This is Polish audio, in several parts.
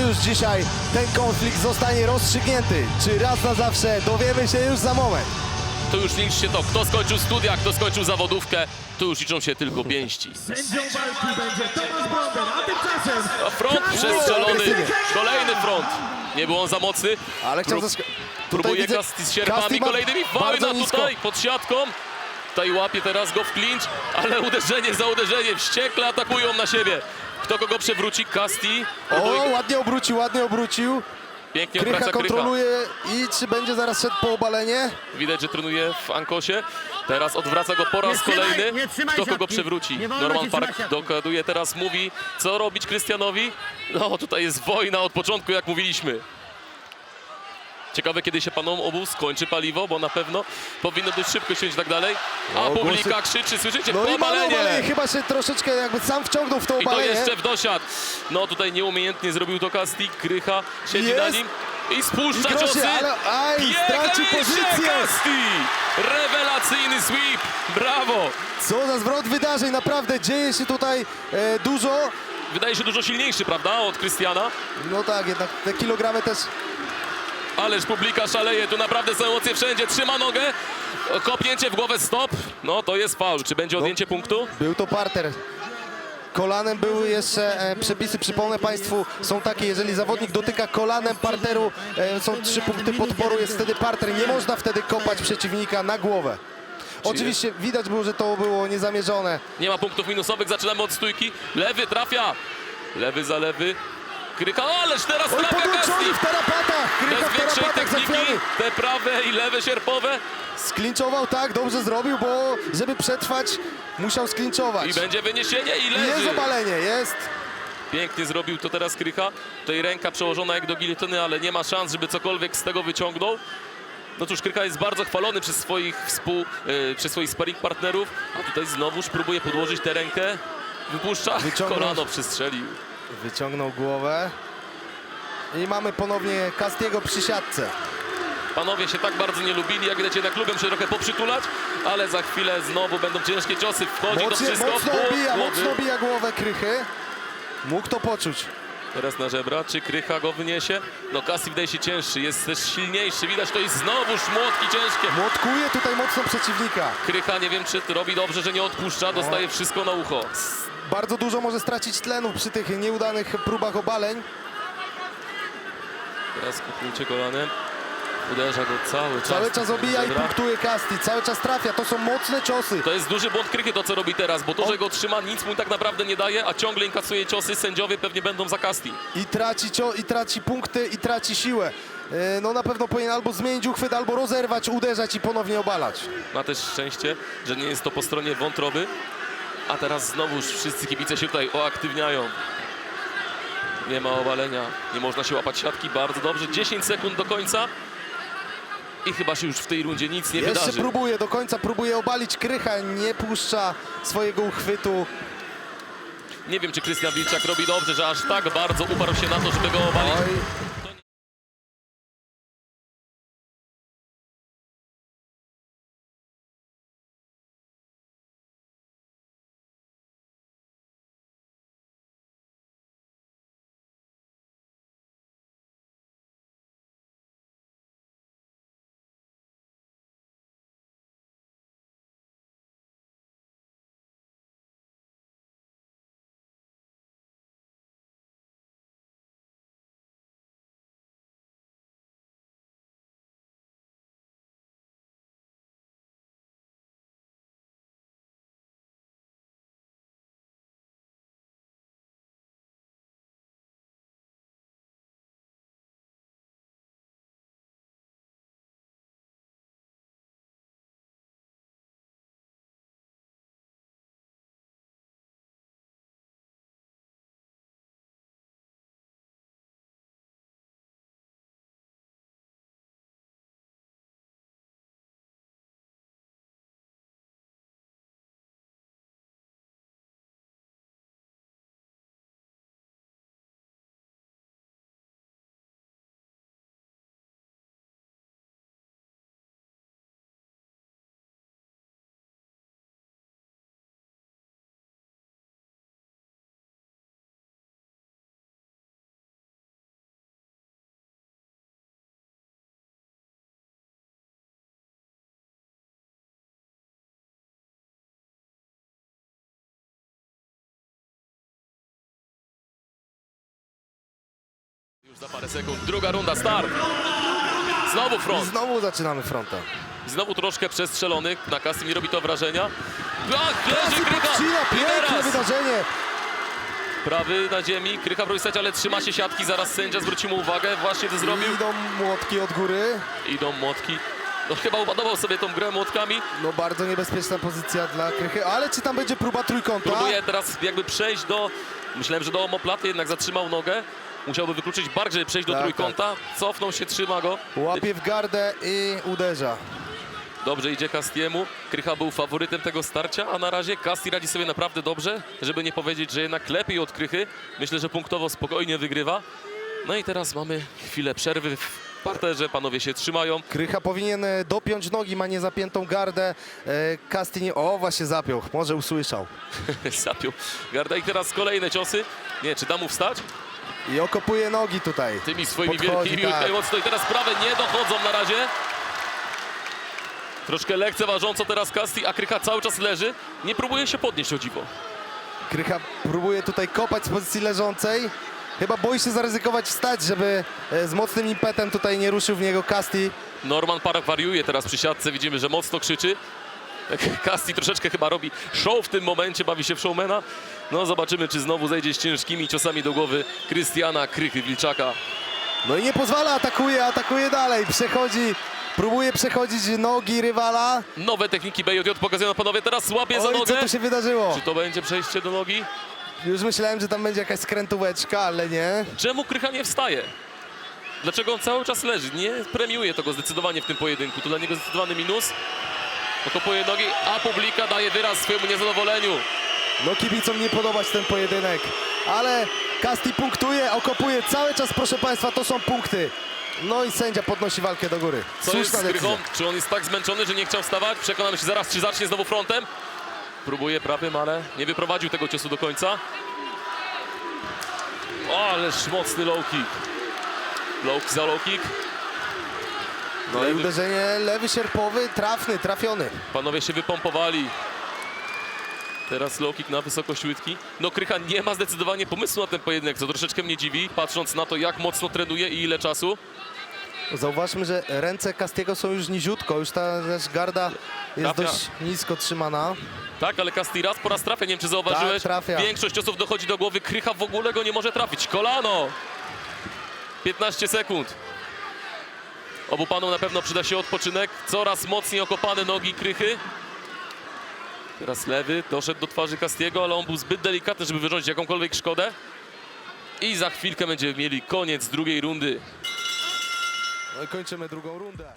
już dzisiaj ten konflikt zostanie rozstrzygnięty. Czy raz na zawsze dowiemy się już za moment. To już się to, kto skończył studia, kto skończył zawodówkę. Tu już liczą się tylko pięści. Sędzią walki będzie Tomasz Bronder, a tymczasem... A front przestrzelony, kolejny front. Nie był on za mocny. Ale chciał Prób- Próbuje Kasti z sierpami kolejnymi. Wojna tutaj pod siatką. Tutaj łapie teraz go w clinch, ale uderzenie za uderzenie. Wściekle atakują na siebie. Kto kogo przewróci? Kasti. O, ładnie obrócił, ładnie obrócił. Pięknie Krycha kontroluje i czy będzie zaraz szedł po obalenie? Widać, że trenuje w Ankosie. Teraz odwraca go po raz Nie trzymaj, kolejny. Kto kogo przewróci? Norman Park dokładuje teraz, mówi co robić Krystianowi. No tutaj jest wojna od początku, jak mówiliśmy. Ciekawe, kiedy się panom obu skończy paliwo, bo na pewno powinno dość szybko się i tak dalej. A O, publika głosy- krzyczy, słyszycie? No i mamy Pomalenie! obalenie, chyba się troszeczkę jakby sam wciągnął w to I to obalenie. jeszcze w dosiad. No tutaj nieumiejętnie zrobił to Kasti, Krycha siedzi Jest. na nim i spuszcza I grozie, ciosy. ale aj, stracił pozycję. Kasti! Rewelacyjny sweep! Brawo! Co za zwrot wydarzeń, naprawdę dzieje się tutaj e, dużo. Wydaje się dużo silniejszy, prawda, od Krystiana? No tak, jednak te kilogramy też Ależ publika szaleje, tu naprawdę są emocje wszędzie. Trzyma nogę, kopnięcie w głowę, stop. No to jest faul. Czy będzie odjęcie punktu? Był to parter. Kolanem były jeszcze e, przepisy, przypomnę Państwu, są takie, jeżeli zawodnik dotyka kolanem parteru, e, są trzy punkty podporu, jest wtedy parter. Nie można wtedy kopać przeciwnika na głowę. Oczywiście widać było, że to było niezamierzone. Nie ma punktów minusowych, zaczynamy od stójki. Lewy trafia. Lewy za lewy. Kryka, ależ teraz Oj, trafia podłączony w tarapatach! Krycha Bez w większej tarapatach techniki, te prawe i lewe sierpowe Sklinczował tak, dobrze zrobił, bo żeby przetrwać, musiał sklinczować. i będzie wyniesienie i Jest leży. obalenie, jest. Pięknie zrobił to teraz Krycha. Tutaj ręka przełożona jak do giletyny, ale nie ma szans, żeby cokolwiek z tego wyciągnął. No cóż, Krycha jest bardzo chwalony przez swoich współ, e, przez swoich sparring partnerów, a tutaj znowuż próbuje podłożyć tę rękę. Wypuszcza, Wyciągnął. kolano przystrzelił. Wyciągnął głowę. I mamy ponownie Castiego przy siatce. Panowie się tak bardzo nie lubili, jak widać jednak lubią się trochę poprzytulać, ale za chwilę znowu będą ciężkie ciosy. Wchodzi to wszystko mocno obija, głowy. mocno obija głowę Krychy. Mógł to poczuć. Teraz na żebra, czy Krycha go wyniesie? No Kasi wydaje się cięższy, jest też silniejszy, widać to jest znowuż młotki ciężkie. Młotkuje tutaj mocno przeciwnika. Krycha nie wiem czy robi dobrze, że nie odpuszcza, dostaje wszystko na ucho. Bardzo dużo może stracić tlenu przy tych nieudanych próbach obaleń. Teraz kupujcie kolanem, uderza go cały czas. Cały czas obija i punktuje Casti. Cały czas trafia. To są mocne ciosy. To jest duży błąd Krychy to co robi teraz, bo to, że go trzyma nic mu tak naprawdę nie daje, a ciągle inkasuje ciosy, sędziowie pewnie będą za Kasti. I traci, cio- i traci punkty, i traci siłę. E, No na pewno powinien albo zmienić uchwyt, albo rozerwać, uderzać i ponownie obalać. Ma też szczęście, że nie jest to po stronie wątroby. A teraz znowuż wszyscy kibice się tutaj oaktywniają. Nie ma obalenia, nie można się łapać siatki, bardzo dobrze. 10 sekund do końca. I chyba się już w tej rundzie nic nie Jeszcze wydarzy. próbuje, do końca próbuje obalić Krycha, nie puszcza swojego uchwytu. Nie wiem, czy Krystian Wilczak robi dobrze, że aż tak bardzo uparł się na to, żeby go obalić. Oj, Już za parę sekund. Druga runda, start. Znowu I front. znowu zaczynamy frontem. Znowu troszkę przestrzelony. Na Kastim nie robi to wrażenia. Ach, leży Krycha. I piękne wydarzenie. prawy na ziemi. Krycha próbuje stać, ale trzyma się siatki. Zaraz sędzia zwróci mu uwagę. Właśnie to zrobił. Idą młotki od góry. Idą młotki. No chyba upadawał sobie tą grę młotkami. No bardzo niebezpieczna pozycja dla Krychy, ale czy tam będzie próba trójkąta? Próbuje teraz jakby przejść do... Myślałem, że do omoplaty, jednak zatrzymał nogę. Musiałby wykluczyć bardziej, żeby przejść do Tak, trójkąta. Cofnął się, trzyma go. Łapie w gardę i uderza. Dobrze idzie Castiemu. Krycha był faworytem tego starcia, a na razie Casti radzi sobie naprawdę dobrze, żeby nie powiedzieć, że jednak lepiej od Krychy. Myślę, że punktowo spokojnie wygrywa. No i teraz mamy chwilę przerwy w parterze, panowie się trzymają. Krycha powinien e, dopiąć nogi, ma niezapiętą gardę. E, Casti nie... O, właśnie zapiął, może usłyszał. Zapiął garda i teraz kolejne ciosy. Nie, czy da mu wstać? I okopuje nogi tutaj. Tymi swoimi Podchodzi, wielkimi tak. mocno i teraz prawe nie dochodzą na razie. Troszkę lekceważąco teraz Casti, a Krycha cały czas leży. Nie próbuje się podnieść o dziwo. Krycha próbuje tutaj kopać z pozycji leżącej. Chyba boi się zaryzykować wstać, żeby e, z mocnym impetem tutaj nie ruszył w niego Casti. Norman Park wariuje teraz przy siatce, widzimy, że mocno krzyczy. Casti troszeczkę chyba robi show w tym momencie, bawi się w showmana. No zobaczymy, czy znowu zejdzie z ciężkimi ciosami do głowy Krystiana Krychy Wilczaka. No i nie pozwala, atakuje, atakuje dalej. Przechodzi, próbuje przechodzić nogi rywala. Nowe techniki BJJ pokazują panowie, teraz łapie za Oj, co nogę. tu się wydarzyło? Czy to będzie przejście do nogi? Już myślałem, że tam będzie jakaś skrętóweczka, ale nie. Czemu Krycha nie wstaje? Dlaczego on cały czas leży? Nie premiuje tego zdecydowanie w tym pojedynku. Tu dla niego zdecydowany minus. Okopuje nogi, a publika daje wyraz swojemu niezadowoleniu. No kibicom nie podobać ten pojedynek, ale Casti punktuje, okopuje cały czas, proszę Państwa, to są punkty. No i sędzia podnosi walkę do góry. Co jest z. Krychą? Czy on jest tak zmęczony, że nie chciał wstawać? Przekonamy się zaraz, czy zacznie znowu frontem. Próbuje prawym, ale nie wyprowadził tego ciosu do końca. O, ależ mocny low kick. Low kick za low kick. No i uderzenie lewy sierpowy, trafny, trafiony. Panowie się wypompowali. Teraz low kick na wysokość łydki. No Krycha nie ma zdecydowanie pomysłu na ten pojedynek, co troszeczkę mnie dziwi, patrząc na to, jak mocno trenuje i ile czasu. Zauważmy, że ręce Castiego są już niziutko, już ta też garda jest Trafia. dość nisko trzymana. Tak, ale Casti raz po raz trafia, nie wiem czy zauważyłeś. Tak, trafia. Większość ciosów dochodzi do głowy, Krycha w ogóle go nie może trafić. Kolano! 15 sekund. Obu panom na pewno przyda się odpoczynek. Coraz mocniej okopane nogi Krychy. Teraz lewy doszedł do twarzy Castiego, ale on był zbyt delikatny, żeby wyrządzić jakąkolwiek szkodę. I za chwilkę będziemy mieli koniec drugiej rundy. No i kończymy drugą rundę.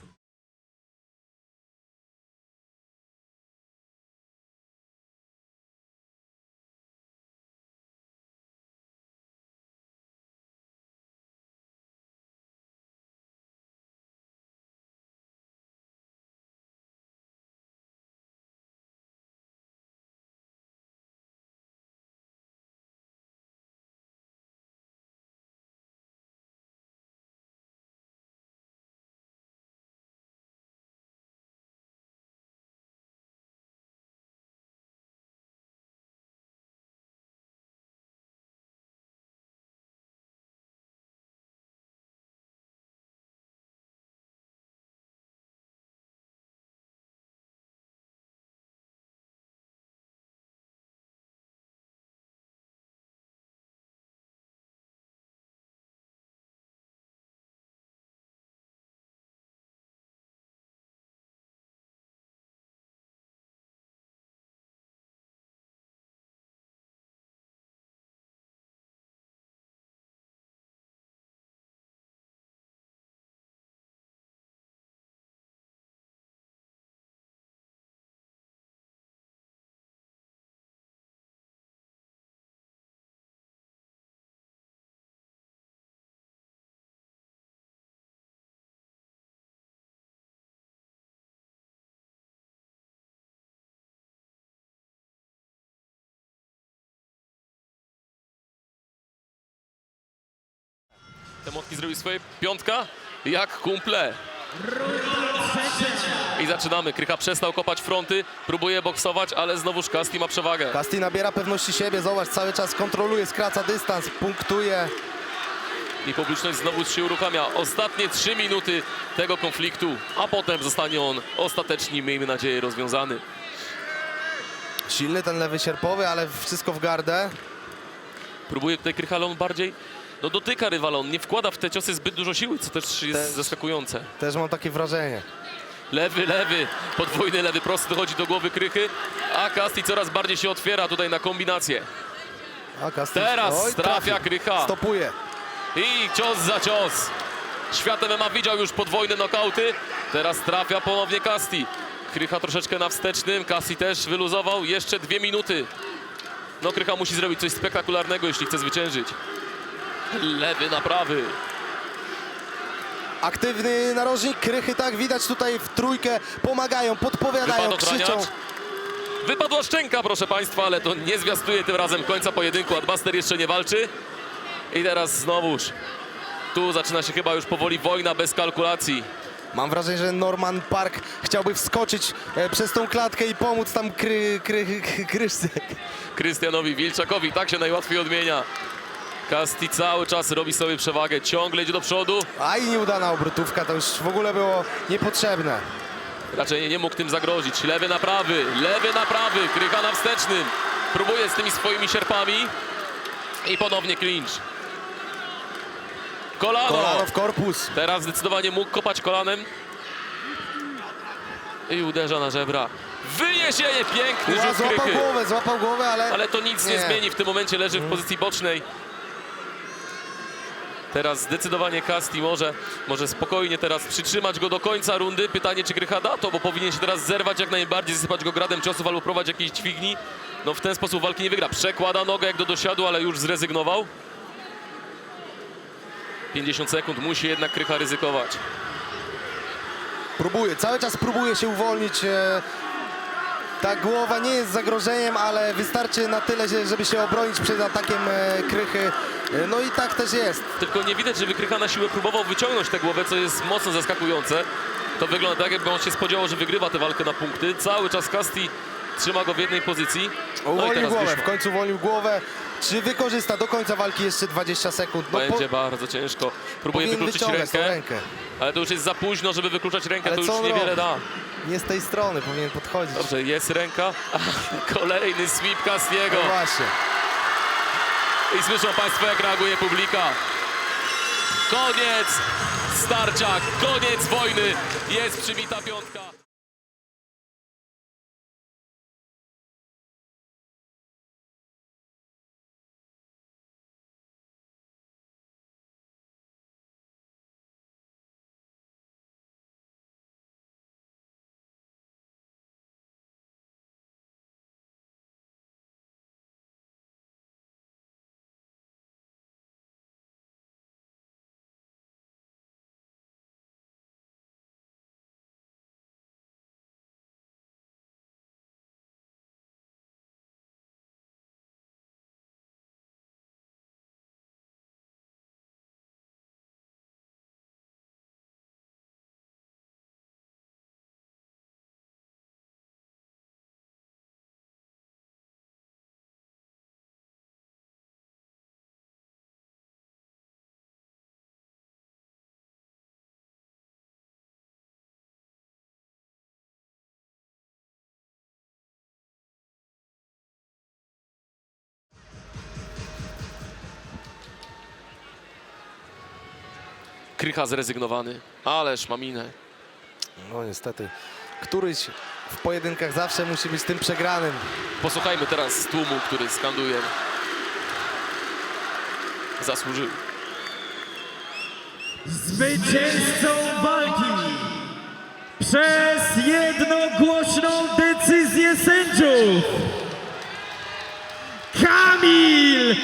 Te motki zrobił swoje. Piątka, jak kumple. I zaczynamy. Krycha przestał kopać fronty, próbuje boksować, ale znowuż Casti ma przewagę. Casti nabiera pewności siebie, zobacz, cały czas kontroluje, skraca dystans, punktuje. i publiczność znowu się uruchamia. Ostatnie trzy minuty tego konfliktu, a potem zostanie on ostatecznie, miejmy nadzieję, rozwiązany. Silny ten lewy sierpowy, ale wszystko w gardę. Próbuje tutaj Krychalon bardziej, no dotyka rywala, on nie wkłada w te ciosy zbyt dużo siły, co też jest Też. zaskakujące. Też mam takie wrażenie. Lewy, lewy, podwójny lewy prosty dochodzi do głowy Krychy, a Kasti coraz bardziej się otwiera tutaj na kombinację. A Kastil... Teraz Oj, trafia trafił. Krycha. Stopuje. I cios za cios. Świat MMA widział już podwójne nokauty. Teraz trafia ponownie Kasti. Krycha troszeczkę na wstecznym. Kasti też wyluzował. Jeszcze dwie minuty. No Krycha musi zrobić coś spektakularnego, jeśli chce zwyciężyć. Lewy na prawy. Aktywny narożnik Krychy, tak widać tutaj w trójkę. Pomagają, podpowiadają, Wypadł krzyczą. Wypadła szczęka, proszę Państwa, ale to nie zwiastuje tym razem końca pojedynku. Adbuster jeszcze nie walczy. I teraz znowuż. Tu zaczyna się chyba już powoli wojna bez kalkulacji. Mam wrażenie, że Norman Park chciałby wskoczyć e, przez tą klatkę i pomóc tam kry, kry, kry, kryszce. Krystianowi Wilczakowi. Tak się najłatwiej odmienia. Kasti cały czas robi sobie przewagę, ciągle idzie do przodu. A i nieudana obrotówka, to już w ogóle było niepotrzebne. Raczej nie, nie mógł tym zagrozić. Lewy na prawy, lewy na prawy, Krycha na wstecznym. Próbuje z tymi swoimi sierpami. I ponownie clinch. Kolano. Kolano w korpus. Teraz zdecydowanie mógł kopać kolanem. I uderza na żebra. Wyniesienie, piękny Ła, rzut złapał Krychy. głowę, złapał głowę, ale... Ale to nic nie, Nie. zmieni. W tym momencie leży w pozycji bocznej. Teraz zdecydowanie Kasti może, może spokojnie teraz przytrzymać go do końca rundy. Pytanie, czy Krycha da to, bo powinien się teraz zerwać jak najbardziej, zasypać go gradem ciosów albo prowadzić jakiejś dźwigni. No w ten sposób walki nie wygra. Przekłada nogę jak do dosiadu, ale już zrezygnował. 50 sekund, musi jednak Krycha ryzykować. Próbuje, cały czas próbuje się uwolnić. e, Ta głowa nie jest zagrożeniem, ale wystarczy na tyle, że- żeby się obronić przed atakiem e, Krychy. E, No i tak też jest. Tylko nie widać, żeby Krycha na siłę próbował wyciągnąć tę głowę, co jest mocno zaskakujące. To wygląda tak, jakby on się spodziewał, że wygrywa tę walkę na punkty. Cały czas Kasti trzyma go w jednej pozycji. No Uwolnił głowę, wyszło. w końcu uwolnił głowę. Czy wykorzysta do końca walki jeszcze 20 sekund? No, Będzie bardzo ciężko. Próbuje wykluczyć rękę, rękę. ale to już jest za późno, żeby wykluczać rękę. Ale to już niewiele robi? da. Nie z tej strony powinien podchodzić. Dobrze, jest ręka. Kolejny sweep Castiego. No właśnie. I słyszą Państwo, jak reaguje publika. Koniec starcia, koniec wojny. Jest przybita piątka. Krycha zrezygnowany, ależ ma minę. No niestety. Któryś w pojedynkach zawsze musi być tym przegranym. Posłuchajmy teraz tłumu, który skanduje. Zasłużył. Zwycięzcą walki przez jednogłośną decyzję sędziów Kamil